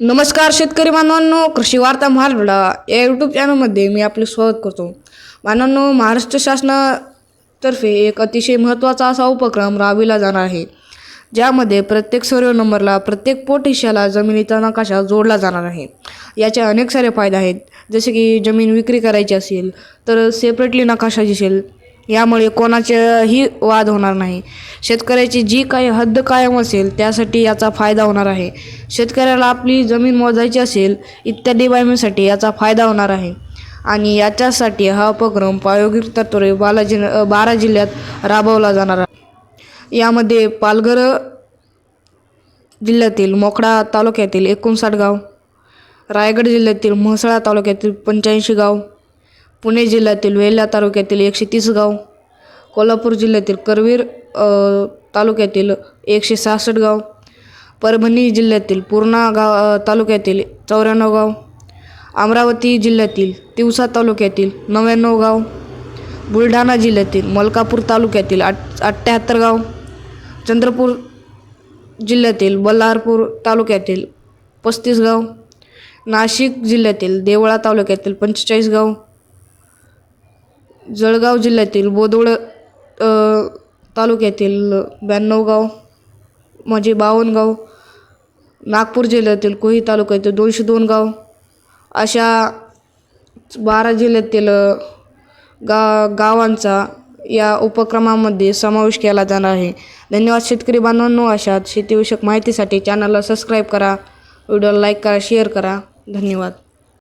नमस्कार शेतकरी बांधवांनो कृषी वार्ता महाराष्ट्र या यूट्यूब चॅनलमध्ये मी आपले स्वागत करतो. बांधवांनो महाराष्ट्र शासनातर्फे एक अतिशय महत्त्वाचा असा उपक्रम राबविला जाणार आहे ज्यामध्ये प्रत्येक सर्व नंबरला प्रत्येक पोट हिश्याला जमिनीचा नकाशा जोडला जाणार आहे. याचे अनेक सारे फायदे आहेत जसे की जमीन विक्री करायची असेल तर सेपरेटली नकाशा दिसेल यामुळे कोणाचेही वाद होणार नाही. शेतकऱ्याची जी काही हद्द कायम असेल त्यासाठी याचा फायदा होणार आहे. शेतकऱ्याला आपली जमीन मोजायची असेल इत्यादी बाबींसाठी याचा फायदा होणार आहे. आणि याच्यासाठी हा उपक्रम प्रायोगिक तत्त्वे बाला जिल बारा जिल्ह्यात राबवला जाणार आहे. यामध्ये पालघर जिल्ह्यातील मोखडा तालुक्यातील एकोणसाठ गाव रायगड जिल्ह्यातील म्हसळा तालुक्यातील पंच्याऐंशी गाव पुणे जिल्ह्यातील वेल्हा तालुक्यातील एकशे तीस गाव कोल्हापूर जिल्ह्यातील करवीर तालुक्यातील एकशे सहासष्ट गाव परभणी जिल्ह्यातील पूर्णा गाव तालुक्यातील चौऱ्याण्णव गाव अमरावती जिल्ह्यातील तिवसा तालुक्यातील नव्याण्णव गाव बुलढाणा जिल्ह्यातील मलकापूर तालुक्यातील आठ अठ्ठ्याहत्तर गाव चंद्रपूर जिल्ह्यातील बल्लारपूर तालुक्यातील पस्तीस गाव नाशिक जिल्ह्यातील देवळा तालुक्यातील पंचेचाळीस गाव जळगाव जिल्ह्यातील बोदवड तालुक्यातील ब्याण्णव गाव म्हणजे बावन्न गाव नागपूर जिल्ह्यातील कोही तालुक्यातील दोनशे दोन गाव अशा बारा जिल्ह्यातील गा गावांचा या उपक्रमामध्ये समावेश केला जाणार आहे. धन्यवाद शेतकरी बांधवांनो अशात शेतीविषयक माहितीसाठी चॅनलला सबस्क्राईब करा व्हिडिओला लाईक करा शेअर करा. धन्यवाद.